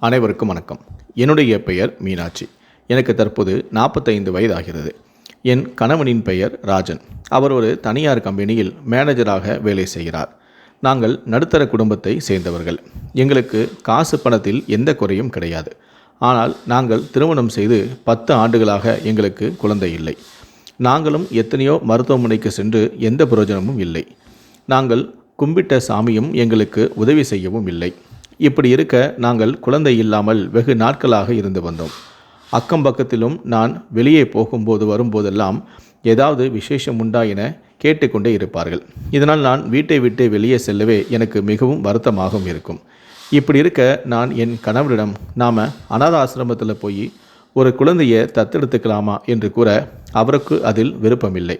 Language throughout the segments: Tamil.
அனைவருக்கும் வணக்கம். என்னுடைய பெயர் மீனாட்சி. எனக்கு தற்போது நாற்பத்தைந்து வயதாகிறது. என் கணவனின் பெயர் ராஜன். அவர் ஒரு தனியார் கம்பெனியில் மேனேஜராக வேலை செய்கிறார். நாங்கள் நடுத்தர குடும்பத்தை சேர்ந்தவர்கள். எங்களுக்கு காசு பணத்தில் எந்த குறையும் கிடையாது. ஆனால் நாங்கள் திருமணம் செய்து பத்து ஆண்டுகளாக எங்களுக்கு குழந்தை இல்லை. நாங்களும் எத்தனையோ மருத்துவமனைக்கு சென்று எந்த பிரயோஜனமும் இல்லை. நாங்கள் கும்பிட்ட சாமியும் எங்களுக்கு உதவி செய்யவும் இல்லை. இப்படி இருக்க நாங்கள் குழந்தை இல்லாமல் வெகு நாட்களாக இருந்து வந்தோம். அக்கம் பக்கத்திலும் நான் வெளியே போகும்போது வரும்போதெல்லாம் ஏதாவது விசேஷம் உண்டா என கேட்டுக்கொண்டே இருப்பார்கள். இதனால் நான் வீட்டை விட்டு வெளியே செல்லவே எனக்கு மிகவும் வருத்தமாகவும் இருக்கும். இப்படி இருக்க நான் என் கணவரிடம் நாம் அனாத ஆசிரமத்தில் போய் ஒரு குழந்தையை தத்தெடுத்துக்கலாமா? என்று கூற அவருக்கு அதில் விருப்பமில்லை.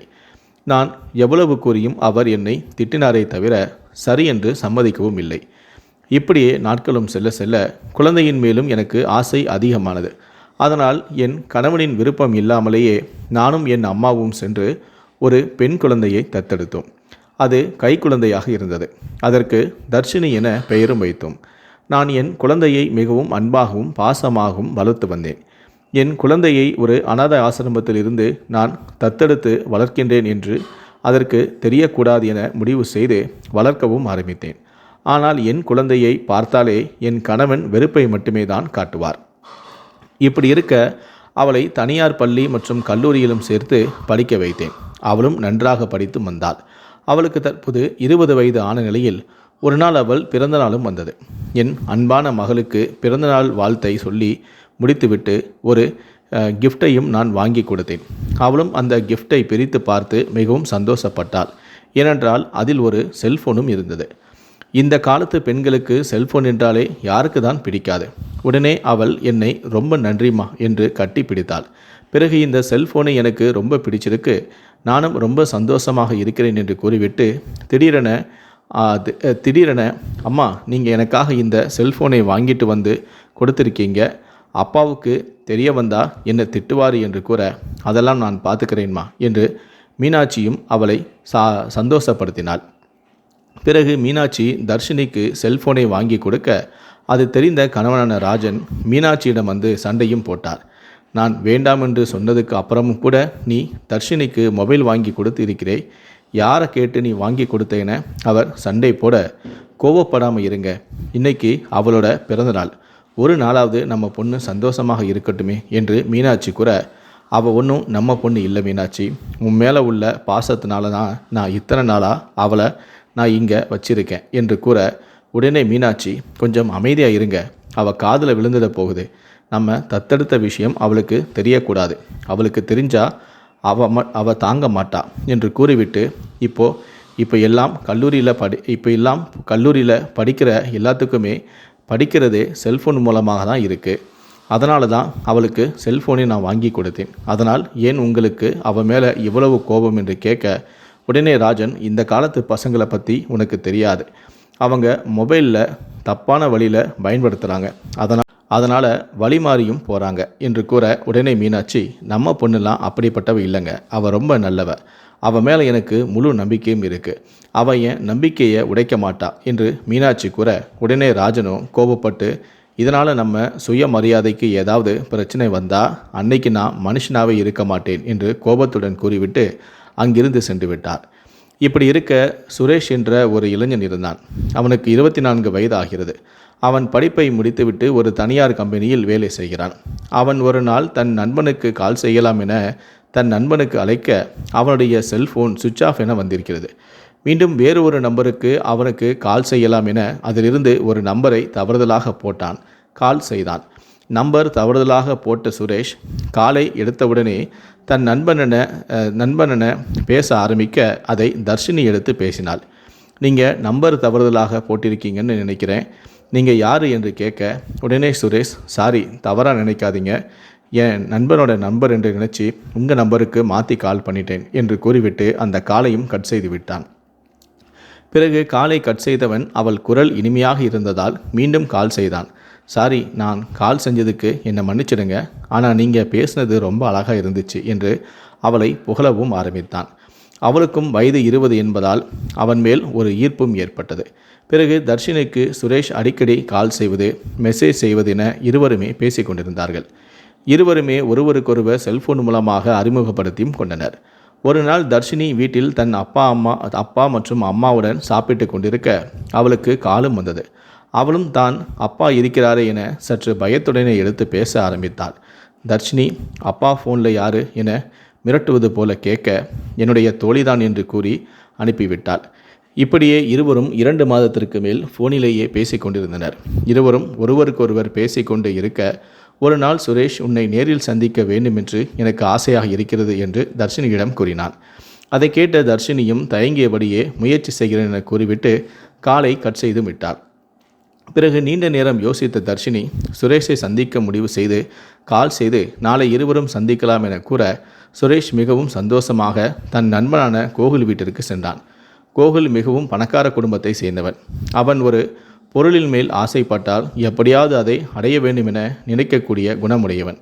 நான் எவ்வளவு கூறியும் அவர் என்னை திட்டினாரே தவிர சரி என்று சம்மதிக்கவும் இல்லை. இப்படியே நாட்களும் செல்ல செல்ல குழந்தையின் மேலும் எனக்கு ஆசை அதிகமானது. அதனால் என் கணவனின் விருப்பம் இல்லாமலேயே நானும் என் அம்மாவும் சென்று ஒரு பெண் குழந்தையை தத்தெடுத்தோம். அது கை குழந்தையாக இருந்தது. அதற்கு தர்ஷினி என பெயரும் வைத்தோம். நான் என் குழந்தையை மிகவும் அன்பாகவும் பாசமாகவும் வளர்த்து வந்தேன். என் குழந்தையை ஒரு அனாதை ஆசிரமத்தில் இருந்து நான் தத்தெடுத்து வளர்க்கின்றேன் என்று அதற்கு தெரியக்கூடாது என முடிவு செய்து வளர்க்கவும் ஆரம்பித்தேன். ஆனால் என் குழந்தையை பார்த்தாலே என் கணவன் வெறுப்பை மட்டுமே தான் காட்டுவார். இப்படி இருக்க அவளை தனியார் பள்ளி மற்றும் கல்லூரியிலும் சேர்த்து படிக்க வைத்தேன். அவளும் நன்றாக படித்து வந்தாள். அவளுக்கு தற்போது இருபது வயது ஆன நிலையில் ஒரு நாள் அவள் பிறந்தநாளும் வந்தது. என் அன்பான மகளுக்கு பிறந்தநாள் வாழ்த்தை சொல்லி முடித்துவிட்டு ஒரு கிஃப்டையும் நான் வாங்கி கொடுத்தேன். அவளும் அந்த கிஃப்டை பிரித்து பார்த்து மிகவும் சந்தோஷப்பட்டாள். ஏனென்றால் அதில் ஒரு செல்ஃபோனும் இருந்தது. இந்த காலத்து பெண்களுக்கு செல்போன் என்றாலே யாருக்கு தான் பிடிக்காது. உடனே அவள் என்னை ரொம்ப நன்றிமா என்று கட்டி பிடித்தாள். பிறகு இந்த செல்போனை எனக்கு ரொம்ப பிடிச்சிருக்கு. நானும் ரொம்ப சந்தோஷமாக இருக்கிறேன் என்று கூறிவிட்டு திடீரென திடீரென அம்மா நீங்கள் எனக்காக இந்த செல்போனை வாங்கிட்டு வந்து கொடுத்துருக்கீங்க. அப்பாவுக்கு தெரிய வந்தா என்னை திட்டுவார் என்று கூற அதெல்லாம் நான் பார்த்துக்கிறேன்மா என்று மீனாட்சியும் அவளை சா சந்தோஷப்படுத்தினாள். பிறகு மீனாட்சி தர்ஷினிக்கு செல்போனை வாங்கி கொடுக்க அது தெரிந்த கணவனான ராஜன் மீனாட்சியிடம் வந்து சண்டையும் போட்டார். நான் வேண்டாம் என்று சொன்னதுக்கு அப்புறமும் கூட நீ தர்ஷினிக்கு மொபைல் வாங்கி கொடுத்து இருக்கிறே. யாரை கேட்டு நீ வாங்கி கொடுத்தேன? அவர் சண்டை போட கோவப்படாமல் இருங்க. இன்னைக்கு அவளோட பிறந்தநாள். ஒரு நாளாவது நம்ம பொண்ணு சந்தோஷமாக இருக்கட்டுமே என்று மீனாட்சி கூற அவள் ஒன்றும் நம்ம பொண்ணு இல்லை மீனாட்சி. உன் மேலே உள்ள பாசத்தினால தான் நான் இத்தனை நாளாக அவளை நான் இங்கே வச்சிருக்கேன் என்று கூற உடனே மீனாட்சி கொஞ்சம் அமைதியாக இருங்க. அவள் காதில் விழுந்துட போகுது. நம்ம தத்தெடுத்த விஷயம் அவளுக்கு தெரியக்கூடாது. அவளுக்கு தெரிஞ்சா அவ ம அவ தாங்க மாட்டா என்று கூறிவிட்டு இப்போ இப்போ எல்லாம் கல்லூரியில் படி இப்போ எல்லாம் கல்லூரியில் படிக்கிற எல்லாத்துக்குமே படிக்கிறதே செல்ஃபோன் மூலமாக தான் இருக்குது அதனால தான் அவளுக்கு செல்ஃபோனை நான் வாங்கி கொடுத்தேன். அதனால் ஏன் உங்களுக்கு அவள் மேலே இவ்வளவு கோபம் என்று கேட்க உடனே ராஜன் இந்த காலத்து பசங்களை பற்றி உனக்கு தெரியாது. அவங்க மொபைலில் தப்பான வழியில் பயன்படுத்துகிறாங்க அதனால் அதனால் வழி மாறியும் போகிறாங்க என்று கூற உடனே மீனாட்சி நம்ம பொண்ணுலாம் அப்படிப்பட்டவ இல்லைங்க. அவள் ரொம்ப நல்லவ. அவ மேலே எனக்கு முழு நம்பிக்கையும் இருக்குது அவள் என் நம்பிக்கையை உடைக்க மாட்டா என்று மீனாட்சி கூற உடனே ராஜனும் கோபப்பட்டு இதனால் நம்ம சுயமரியாதைக்கு ஏதாவது பிரச்சனை வந்தால் அன்னைக்கு நான் மனுஷனாகவே இருக்க மாட்டேன் என்று கோபத்துடன் கூறிவிட்டு அங்கிருந்து சென்று விட்டார். இப்படி இருக்க சுரேஷ் என்ற ஒரு இளைஞன் இருந்தான். அவனுக்கு இருபத்தி நான்கு வயது ஆகிறது அவன் படிப்பை முடித்துவிட்டு ஒரு தனியார் கம்பெனியில் வேலை செய்கிறான். அவன் ஒரு நாள் தன் நண்பனுக்கு கால் செய்யலாம் என தன் நண்பனுக்கு அழைக்க அவனுடைய செல்போன் சுவிட்ச் ஆஃப் என வந்திருக்கிறது. மீண்டும் வேறு ஒரு நம்பருக்கு அவனுக்கு கால் செய்யலாம் என அதிலிருந்து ஒரு நம்பரை தவறுதலாக போட்டான். கால் செய்தான். நம்பர் தவறுதலாக போட்ட சுரேஷ் காலை எடுத்தவுடனே தன் நண்பனென நண்பனென பேச ஆரம்பிக்க அதை தர்ஷினி எடுத்து பேசினாள். நீங்கள் நம்பர் தவறுதலாக போட்டிருக்கீங்கன்னு நினைக்கிறேன். நீங்கள் யார் என்று கேட்க உடனே சுரேஷ் சாரி தவறாக நினைக்காதீங்க. என் நண்பனோட நம்பர் என்று நினச்சி உங்கள் நம்பருக்கு மாற்றி கால் பண்ணிட்டேன் என்று கூறிவிட்டு அந்த காலையும் கட் செய்து விட்டான். பிறகு காலை கட் செய்தவன் அவள் குரல் இனிமையாக இருந்ததால் மீண்டும் கால் செய்தான். சாரி நான் கால் செஞ்சதுக்கு என்னை மன்னிச்சிடுங்க. ஆனால் நீங்கள் பேசுனது ரொம்ப அழகாக இருந்துச்சு என்று அவளை புகழவும் ஆரம்பித்தான். அவளுக்கும் வயது இருபது என்பதால் அவன் மேல் ஒரு ஈர்ப்பும் ஏற்பட்டது. பிறகு தர்ஷினிக்கு சுரேஷ் அடிக்கடி கால் செய்வது மெசேஜ் செய்வது என இருவருமே பேசிக் கொண்டிருந்தார்கள். இருவருமே ஒருவருக்கொருவர் செல்போன் மூலமாக அறிமுகப்படுத்தியும் கொண்டனர். ஒரு நாள் தர்ஷினி வீட்டில் தன் அப்பா அம்மா அப்பா மற்றும் அம்மாவுடன் சாப்பிட்டு கொண்டிருக்க அவளுக்கு காலும் வந்தது. அவளும் தான் அப்பா இருக்கிறாரே என சற்று பயத்துடனே எடுத்து பேச ஆரம்பித்தாள். தர்ஷினி அப்பா ஃபோனில் யாரு என மிரட்டுவது போல கேட்க என்னுடைய தோழிதான் என்று கூறி அனுப்பிவிட்டாள். இப்படியே இருவரும் இரண்டு மாதத்திற்கு மேல் ஃபோனிலேயே பேசிக் கொண்டிருந்தனர். இருவரும் ஒருவருக்கொருவர் பேசிக்கொண்டு இருக்க ஒரு நாள் சுரேஷ் உன்னை நேரில் சந்திக்க வேண்டுமென்று எனக்கு ஆசையாக இருக்கிறது என்று தர்ஷினியிடம் கூறினான். அதை கேட்ட தர்ஷினியும் தயங்கியபடியே முயற்சி செய்கிறேன் என கூறிவிட்டு காலை கட் செய்து விட்டார் பிறகு நீண்ட நேரம் யோசித்த தர்ஷினி சுரேஷை சந்திக்க முடிவு செய்து கால் செய்து நாளை இருவரும் சந்திக்கலாம் என கூற சுரேஷ் மிகவும் சந்தோஷமாக தன் நண்பனான கோகுல் வீட்டிற்கு சென்றான். கோகுல் மிகவும் பணக்கார குடும்பத்தை சேர்ந்தவன். அவன் ஒரு பொருளின் மேல் ஆசைப்பட்டால் எப்படியாவது அதை அடைய வேண்டும் என நினைக்கக்கூடிய குணமுடையவன்.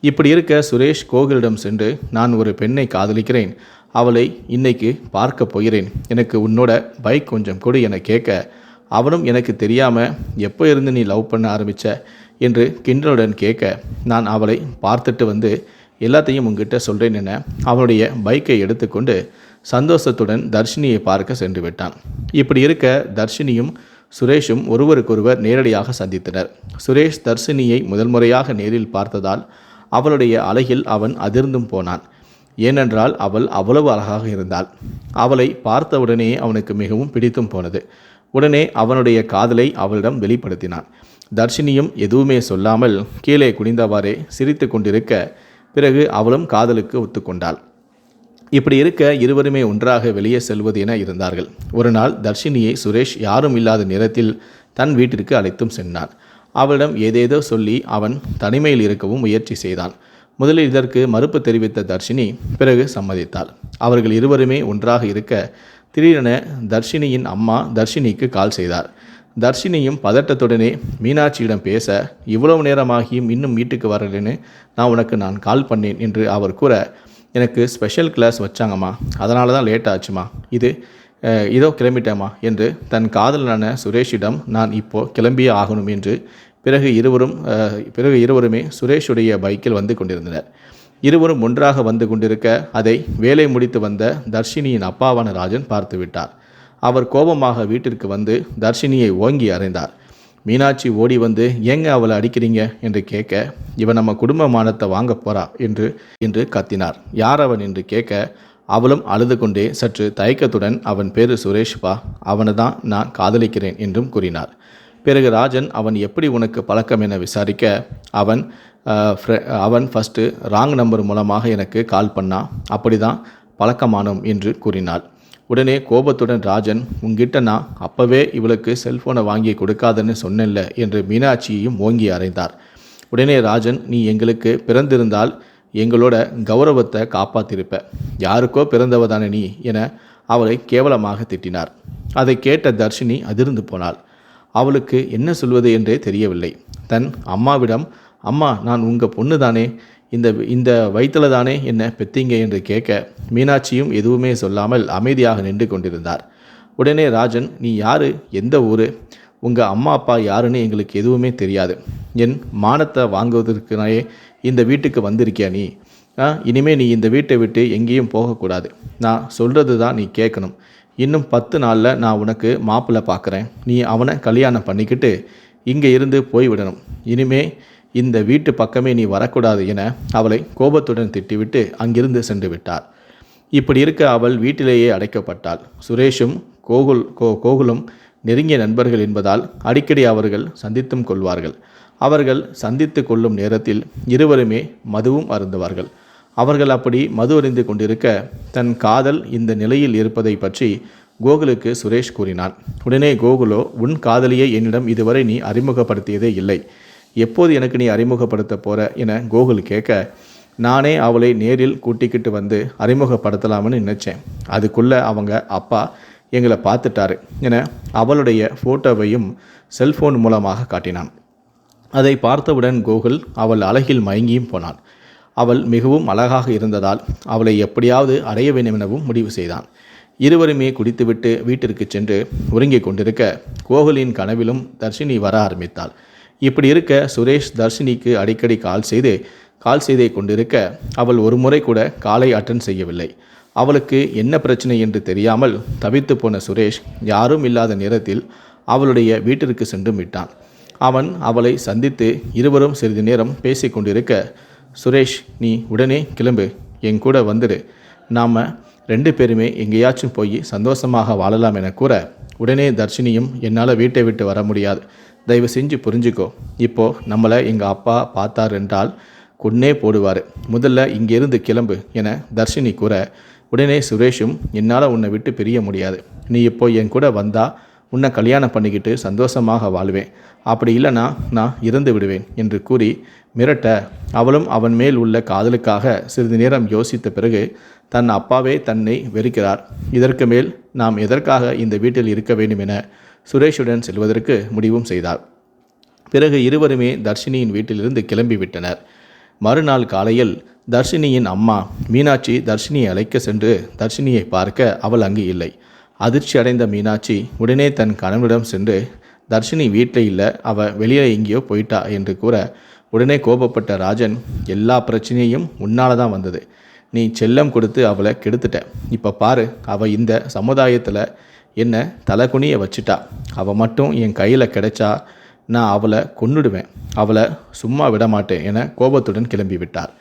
இப்படி இருக்க சுரேஷ் கோகுலிடம் சென்று நான் ஒரு பெண்ணை காதலிக்கிறேன். அவளை இன்னைக்கு பார்க்க போகிறேன். எனக்கு உன்னோட பைக் கொஞ்சம் கொடு என கேட்க அவனும் எனக்கு தெரியாமல் எப்போ இருந்து நீ லவ் பண்ண ஆரம்பிச்ச? என்று கிண்டலுடன் கேட்க நான் அவளை பார்த்துட்டு வந்து எல்லாத்தையும் உங்ககிட்ட சொல்கிறேன் என அவனுடைய பைக்கை எடுத்துக்கொண்டு சந்தோஷத்துடன் தர்ஷினியை பார்க்க சென்று விட்டான். இப்படி இருக்க தர்ஷினியும் சுரேஷும் ஒருவருக்கொருவர் நேரடியாக சந்தித்தனர். சுரேஷ் தர்ஷினியை முதல் முறையாக நேரில் பார்த்ததால் அவளுடைய அழகில் அவன் அதிர்ந்தும் போனான். ஏனென்றால் அவள் அவ்வளவு அழகாக இருந்தாள். அவளை பார்த்தவுடனே அவனுக்கு மிகவும் பிடித்தும் போனது. உடனே அவனுடைய காதலை அவளிடம் வெளிப்படுத்தினான். தர்ஷினியும் எதுவுமே சொல்லாமல் கீழே குனிந்தவாறே சிரித்து கொண்டிருக்க பிறகு அவளும் காதலுக்கு ஒத்துக்கொண்டாள். இப்படி இருக்க இருவருமே ஒன்றாக வெளியே செல்வது என இருந்தார்கள். ஒரு நாள் தர்ஷினியை சுரேஷ் யாரும் இல்லாத நேரத்தில் தன் வீட்டிற்கு அழைத்தும் சென்றான். அவளிடம் ஏதேதோ சொல்லி அவன் தனிமையில் இருக்கவும் முயற்சி செய்தான். முதலில் இதற்கு மறுப்பு தெரிவித்த தர்ஷினி பிறகு சம்மதித்தாள். அவர்கள் இருவருமே ஒன்றாக இருக்க திடீரென தர்ஷினியின் அம்மா தர்ஷினிக்கு கால் செய்தார். தர்ஷினியும் பதட்டத்துடனே மீனாட்சியிடம் பேச இவ்வளவு நேரமாகியும் இன்னும் வீட்டுக்கு வரலன்னு நான் உனக்கு நான் கால் பண்ணேன் என்று அவர் கூற எனக்கு ஸ்பெஷல் கிளாஸ் வச்சாங்கம்மா. அதனால தான் லேட் ஆச்சுமா இது இதோ கிளம்பிட்டேம்மா என்று தன் காதலனான சுரேஷிடம் நான் இப்போ கிளம்பியே ஆகணும் என்று பிறகு இருவரும் பிறகு இருவருமே சுரேஷுடைய பைக்கில் வந்து கொண்டிருந்தனர். இருவரும் ஒன்றாக வந்து கொண்டிருக்க அதை வேலை முடித்து வந்த தர்ஷினியின் அப்பாவான ராஜன் பார்த்துவிட்டார் அவர் கோபமாக வீட்டிற்கு வந்து தர்ஷினியை ஓங்கி அறைந்தார். மீனாட்சி ஓடி வந்து ஏங்க அவளை அடிக்கிறீங்க? என்று கேட்க இவன் நம்ம குடும்ப மானத்தை வாங்க போறா? என்று என்று கத்தினார். யார் அவன்? என்று கேட்க அவளும் அழுது கொண்டே சற்று தயக்கத்துடன் அவன் பேரு சுரேஷ்பா. அவனை தான் நான் காதலிக்கிறேன் என்றும் கூறினார். பிறகு ராஜன் அவன் எப்படி உனக்கு பழக்கம்? என விசாரிக்க அவன் அவன் ஃபஸ்ட்டு ராங் நம்பர் மூலமாக எனக்கு கால் பண்ணான் அப்படி தான் பழக்கமானோம் என்று கூறினாள். உடனே கோபத்துடன் ராஜன் உங்ககிட்ட நான் அப்போவே இவளுக்கு செல்ஃபோனை வாங்கி கொடுக்காதன்னு சொன்னேன்ல என்று மீனாட்சியையும் ஓங்கி அறைந்தார். உடனே ராஜன் நீ எங்களுக்கு பிறந்திருந்தால் எங்களோட கௌரவத்தை காப்பாத்திருப்ப. யாருக்கோ பிறந்தவ தானே நீ என அவளை கேவலமாக திட்டினார். அதை கேட்ட தர்ஷினி அதிர்ந்து போனாள். அவளுக்கு என்ன சொல்வது என்றே தெரியவில்லை. தன் அம்மாவிடம் அம்மா நான் உங்கள் பொண்ணு தானே இந்த இந்த வயிற்றில் தானே என்ன பெத்தீங்க என்று கேட்க மீனாட்சியும் எதுவுமே சொல்லாமல் அமைதியாக நின்று கொண்டிருந்தார். உடனே ராஜன் நீ யாரு? எந்த ஊர்? உங்கள் அம்மா அப்பா யாருன்னு எங்களுக்கு எதுவுமே தெரியாது. என் மானத்தை வாங்குவதற்குனாயே இந்த வீட்டுக்கு வந்திருக்கியா நீ? இனிமே நீ இந்த வீட்டை விட்டு எங்கேயும் போகக்கூடாது. நான் சொல்கிறது தான் நீ கேட்கணும். இன்னும் பத்து நாளில் நான் உனக்கு மாப்பிள்ளை பார்க்குறேன் நீ அவனை கல்யாணம் பண்ணிக்கிட்டு இங்கே இருந்து போய்விடணும் இனிமே இந்த வீட்டு பக்கமே நீ வரக்கூடாது என அவளை கோபத்துடன் திட்டிவிட்டு அங்கிருந்து சென்று விட்டார். இப்படி இருக்க அவள் வீட்டிலேயே அடைக்கப்பட்டாள். சுரேஷும் கோகுல் கோ கோகுலும் நெருங்கிய நண்பர்கள் என்பதால் அடிக்கடி அவர்கள் சந்தித்தும் கொள்வார்கள். அவர்கள் சந்தித்து கொள்ளும் நேரத்தில் இருவருமே மதுவும் அருந்துவார்கள். அவர்கள் அப்படி மது அறிந்து கொண்டிருக்க தன் காதல் இந்த நிலையில் இருப்பதை பற்றி கோகுலுக்கு சுரேஷ் கூறினான். உடனே கோகுலோ உன் காதலியை என்னிடம் இதுவரை நீ அறிமுகப்படுத்தியதே இல்லை. எப்போது எனக்கு நீ அறிமுகப்படுத்த போற என கோகுல் கேட்க நானே அவளை நேரில் கூட்டிக்கிட்டு வந்து அறிமுகப்படுத்தலாம்னு நினைச்சேன். அதுக்குள்ள அவங்க அப்பா எங்களை பார்த்துட்டாரு என அவளுடைய ஃபோட்டோவையும் செல்போன் மூலமாக காட்டினான். அதை பார்த்தவுடன் கோகுல் அவள் அழகில் மயங்கியும் போனான். அவள் மிகவும் அழகாக இருந்ததால் அவளை எப்படியாவது அடைய வேண்டும் எனவும் முடிவு செய்தான். இருவருமே குடித்துவிட்டு வீட்டிற்கு சென்று உறங்கிக் கொண்டிருக்க கோகுலின் கனவிலும் தர்ஷினி வர ஆரம்பித்தாள். இப்படி இருக்க சுரேஷ் தர்ஷினிக்கு அடிக்கடி கால் செய்து கால் செய்தே கொண்டிருக்க அவள் ஒரு முறை கூட காலை அட்டன் செய்யவில்லை. அவளுக்கு என்ன பிரச்சனை என்று தெரியாமல் தவித்து போன சுரேஷ் யாரும் இல்லாத நேரத்தில் அவளுடைய வீட்டிற்கு சென்று விட்டான். அவன் அவளை சந்தித்து இருவரும் சிறிது நேரம் பேசிக் கொண்டிருக்க சுரேஷ் நீ உடனே கிளம்பு என் கூட வந்துடு நாம் ரெண்டு பேருமே எங்கேயாச்சும் போய் சந்தோஷமாக வாழலாம் என கூற உடனே தர்ஷினியும் என்னால் வீட்டை விட்டு வர முடியாது. தயவு செஞ்சு புரிஞ்சுக்கோ. இப்போ நம்மளை எங்கள் அப்பா பார்த்தார் என்றால் கொன்னே போடுவார். முதல்ல இங்கிருந்து கிளம்பு என தர்ஷினி கூற உடனே சுரேஷும் என்னால் உன்னை விட்டு பிரிய முடியாது. நீ இப்போ என் கூட வந்தால் உன்னை கல்யாணம் பண்ணிக்கிட்டு சந்தோஷமாக வாழ்வேன். அப்படி இல்லைனா நான் இறந்து விடுவேன் என்று கூறி மிரட்ட அவளும் அவன் மேல் உள்ள காதலுக்காக சிறிது நேரம் யோசித்த பிறகு தன் அப்பாவே தன்னை வெறுக்கிறார். இதற்கு மேல் நாம் எதற்காக இந்த வீட்டில் இருக்க வேண்டும் என சுரேஷுடன் செல்வதற்கு முடிவும் செய்தார். பிறகு இருவருமே தர்ஷினியின் வீட்டிலிருந்து கிளம்பிவிட்டனர் மறுநாள் காலையில் தர்ஷினியின் அம்மா மீனாட்சி தர்ஷினியை அழைக்க சென்று தர்ஷினியை பார்க்க அவள் அங்கு இல்லை. அதிர்ச்சி அடைந்த மீனாட்சி உடனே தன் கணவனிடம் சென்று தர்ஷினி வீட்டில் இல்லை அவள் வெளியே எங்கேயோ போயிட்டா என்று கூற உடனே கோபப்பட்ட ராஜன் எல்லா பிரச்சனையும் உன்னால தான் வந்தது. நீ செல்லம் கொடுத்து அவளை கெடுத்துட்ட. இப்போ பாரு அவள் இந்த சமுதாயத்தில் என்ன தலைகுனிய வச்சுட்டா. அவள் மட்டும் என் கையில் கிடைச்சா நான் அவளை கொன்னுடுவேன். அவளை சும்மா விட மாட்டேன் என கோபத்துடன் கிளம்பி விட்டார்.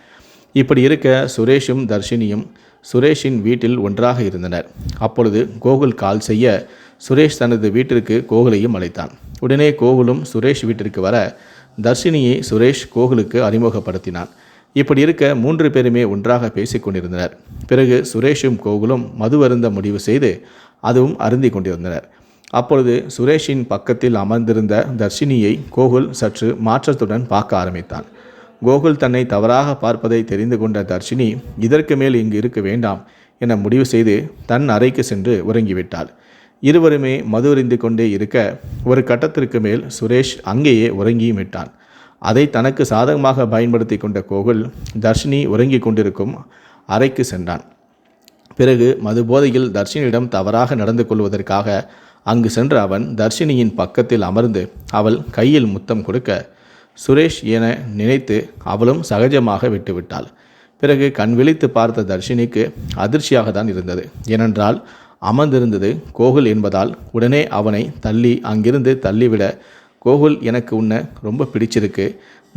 இப்படி இருக்க சுரேஷும் தர்ஷினியும் சுரேஷின் வீட்டில் ஒன்றாக இருந்தனர். அப்பொழுது கோகுல் கால் செய்ய சுரேஷ் தனது வீட்டிற்கு கோகுலையும் அழைத்தான். உடனே கோகுலும் சுரேஷ் வீட்டிற்கு வர தர்ஷினியை சுரேஷ் கோகுலுக்கு அறிமுகப்படுத்தினான். இப்படி இருக்க மூன்று பேருமே ஒன்றாக பேசிக் கொண்டிருந்தனர். பிறகு சுரேஷும் கோகுலும் மது அருந்த முடிவு செய்து அதுவும் அருந்தி கொண்டிருந்தனர். அப்பொழுது சுரேஷின் பக்கத்தில் அமர்ந்திருந்த தர்ஷினியை கோகுல் சற்று மாற்றத்துடன் பார்க்க ஆரம்பித்தான். கோகுல் தன்னை தவறாக பார்ப்பதை தெரிந்து கொண்ட தர்ஷினி இதற்கு மேல் இங்கு இருக்க வேண்டாம் என முடிவு செய்து தன் அறைக்கு சென்று உறங்கிவிட்டாள். இருவருமே மது அறிந்து கொண்டே இருக்க ஒரு கட்டத்திற்கு மேல் சுரேஷ் அங்கேயே உறங்கியும் விட்டான். அதை தனக்கு சாதகமாக பயன்படுத்தி கொண்ட கோகுல் தர்ஷினி உறங்கிக் கொண்டிருக்கும் அறைக்கு சென்றான். பிறகு மது போதையில் தர்ஷினியிடம் தவறாக நடந்து கொள்வதற்காக அங்கு சென்ற அவன் தர்ஷினியின் பக்கத்தில் அமர்ந்து அவள் கையில் முத்தம் கொடுக்க சுரேஷ் என நினைத்து அவளும் சகஜமாக விட்டுவிட்டாள். பிறகு கண் விழித்து பார்த்த தர்ஷினிக்கு அதிர்ச்சியாக தான் இருந்தது. ஏனென்றால் அமர்ந்திருந்தது கோகுல் என்பதால் உடனே அவனை தள்ளி அங்கிருந்து தள்ளிவிட கோகுல் எனக்கு உன்னை ரொம்ப பிடிச்சிருக்கு.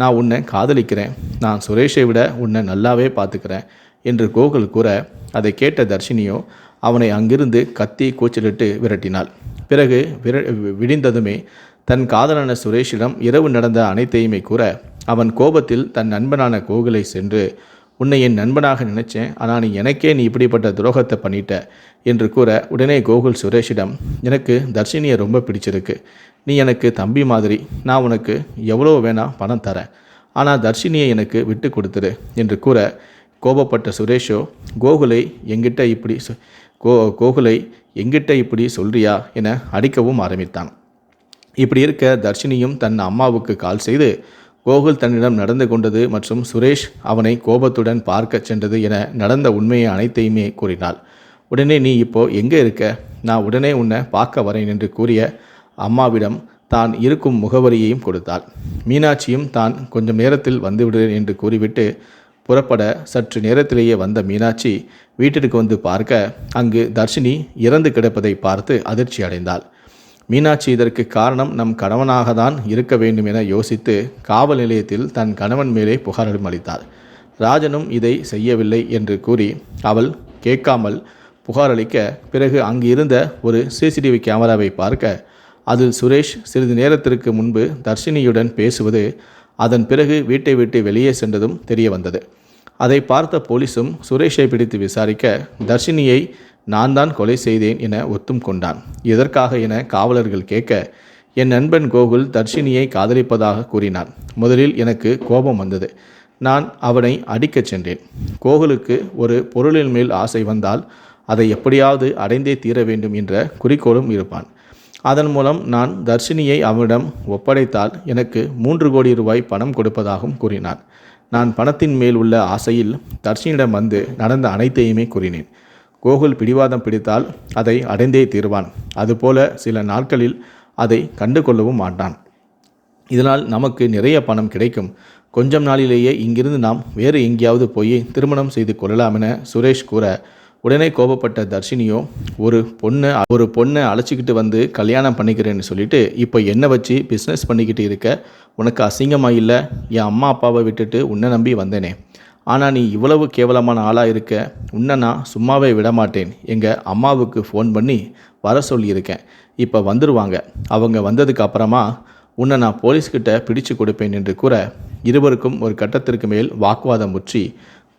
நான் உன்னை காதலிக்கிறேன். நான் சுரேஷை விட உன்னை நல்லாவே பார்த்துக்கிறேன். என்று கோகுல் கூற அதை கேட்ட தர்ஷினியோ அவனை அங்கிருந்து கத்தி கூச்சலிட்டு விரட்டினாள். பிறகு விர விடிந்ததுமே தன் காதலான சுரேஷிடம் இரவு நடந்த அனைத்தையுமே கூற அவன் கோபத்தில் தன் நண்பனான கோகுலை சென்று உன்னை என் நண்பனாக நினைச்சேன் ஆனால் நீ எனக்கே நீ இப்படிப்பட்ட துரோகத்தை பண்ணிட்ட என்று கூற உடனே கோகுல் சுரேஷிடம் எனக்கு தர்ஷினியை ரொம்ப பிடிச்சிருக்கு. நீ எனக்கு தம்பி மாதிரி நான் உனக்கு எவ்வளோ வேணா பணம் தரேன். ஆனால் தர்ஷினியை எனக்கு விட்டு கொடுத்துரு என்று கூற கோபப்பட்ட சுரேஷோ கோகுலை எங்கிட்ட இப்படி சொ- கோ கோகுலை எங்கிட்ட இப்படி சொல்றியா? என அடிக்கவும் ஆரம்பித்தான். இப்படி இருக்க தர்ஷினியும் தன் அம்மாவுக்கு கால் செய்து கோகுல் தன்னிடம் நடந்து கொண்டது மற்றும் சுரேஷ் அவனை கோபத்துடன் பார்க்கச் சென்றது என நடந்த உண்மையை அனைத்தையுமே கூறினாள். உடனே நீ இப்போ எங்கே இருக்க? நான் உடனே உன்னை பார்க்க வரேன் என்று கூறிய அம்மாவிடம் தான் இருக்கும் முகவரியையும் கொடுத்தாள். மீனாட்சியும் தான் கொஞ்சம் நேரத்தில் வந்துவிடுவேன் என்று கூறிவிட்டு புறப்பட சற்று நேரத்திலேயே வந்த மீனாட்சி வீட்டிற்கு வந்து பார்க்க அங்கு தர்ஷினி இறந்து கிடப்பதை பார்த்து அதிர்ச்சி அடைந்தாள். மீனாட்சி இதற்கு காரணம் நம் கணவனாக தான் இருக்க வேண்டும் என யோசித்து காவல் நிலையத்தில் தன் கணவன் மேலே புகாரிடம் அளித்தார் ராஜனும் இதை செய்யவில்லை என்று கூறி அவள் கேட்காமல் புகாரளிக்க பிறகு அங்கு இருந்த ஒரு சிசிடிவி கேமராவை பார்க்க அதில் சுரேஷ் சிறிது நேரத்திற்கு முன்பு தர்ஷினியுடன் பேசுவது அதன் பிறகு வீட்டை விட்டு வெளியே சென்றதும் தெரிய வந்தது. அதை பார்த்த போலீசும் சுரேஷை பிடித்து விசாரிக்க தர்ஷினியை நான் தான் கொலை செய்தேன் என ஒத்தும் கொண்டான். இதற்காக என காவலர்கள் கேட்க என் நண்பன் கோகுல் தர்ஷினியை காதலிப்பதாக கூறினான். முதலில் எனக்கு கோபம் வந்தது. நான் அவனை அடிக்கச் சென்றேன். கோகுலுக்கு ஒரு பொருளின் மேல் ஆசை வந்தால் அதை எப்படியாவது அடைந்தே தீர வேண்டும் என்ற குறிக்கோளும் இருப்பான். அதன் மூலம் நான் தர்ஷினியை அவனிடம் ஒப்படைத்தால் எனக்கு மூன்று கோடி ரூபாய் பணம் கொடுப்பதாகவும் கூறினார் நான் பணத்தின் மேல் உள்ள ஆசையில் தர்ஷினிடம் வந்து நடந்த அனைத்தையுமே கூறினேன். கோகுல் பிடிவாதம் பிடித்தால் அதை அடைந்தே தீர்வான். அதுபோல சில நாட்களில் அதை கண்டு கொள்ளவும் மாட்டான். இதனால் நமக்கு நிறைய பணம் கிடைக்கும். கொஞ்சம் நாளிலேயே இங்கிருந்து நாம் வேறு எங்கேயாவது போய் திருமணம் செய்து கொள்ளலாம் என சுரேஷ் கூற உடனே கோபப்பட்ட தர்ஷினியோ ஒரு பொண்ணை ஒரு பொண்ணை அழைச்சிக்கிட்டு வந்து கல்யாணம் பண்ணிக்கிறேன்னு சொல்லிட்டு இப்போ என்னை வச்சு பிஸ்னஸ் பண்ணிக்கிட்டு இருக்க? உனக்கு அசிங்கமாக இல்லை? என் அம்மா அப்பாவை விட்டுட்டு உன்னை நம்பி வந்தேனே. ஆனால் நீ இவ்வளவு கேவலமான ஆளாக இருக்க? உன்னை நான் சும்மாவே விட மாட்டேன். எங்கள் அம்மாவுக்கு ஃபோன் பண்ணி வர சொல்லியிருக்கேன். இப்போ வந்துடுவாங்க அவங்க வந்ததுக்கு அப்புறமா உன்னை நான் போலீஸ்கிட்ட பிடிச்சு கொடுப்பேன் என்று கூற இருவருக்கும் ஒரு கட்டத்திற்கு மேல் வாக்குவாதம் முற்றி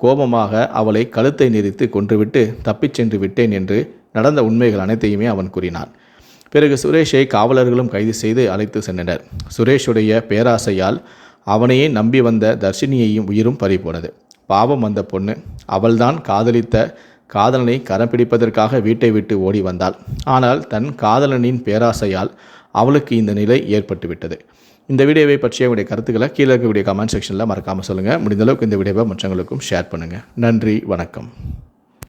கோபமாக அவளை கழுத்தை நெரித்து கொன்றுவிட்டு தப்பிச் சென்று விட்டேன் என்று நடந்த உண்மைகள் அனைத்தையுமே அவன் கூறினான். பிறகு சுரேஷை காவலர்களும் கைது செய்து அழைத்து சென்றனர். சுரேஷுடைய பேராசையால் அவனையே நம்பி வந்த தர்ஷினியையும் உயிரும் பறிபோனது. பாவம் வந்த பொண்ணு அவள்தான் காதலித்த காதலனை கரம் பிடிப்பதற்காக வீட்டை விட்டு ஓடி வந்தாள். ஆனால் தன் காதலனின் பேராசையால் அவளுக்கு இந்த நிலை ஏற்பட்டுவிட்டது. இந்த வீடியோவை பற்றிய உங்களுடைய கருத்துக்களை கீழே இருக்கக்கூடிய கமெண்ட் செக்ஷனில் மறக்காமல் சொல்லுங்கள் முடிந்தளவுக்கு இந்த வீடியோவை மற்றவங்களுக்கும் ஷேர் பண்ணுங்கள் நன்றி வணக்கம்.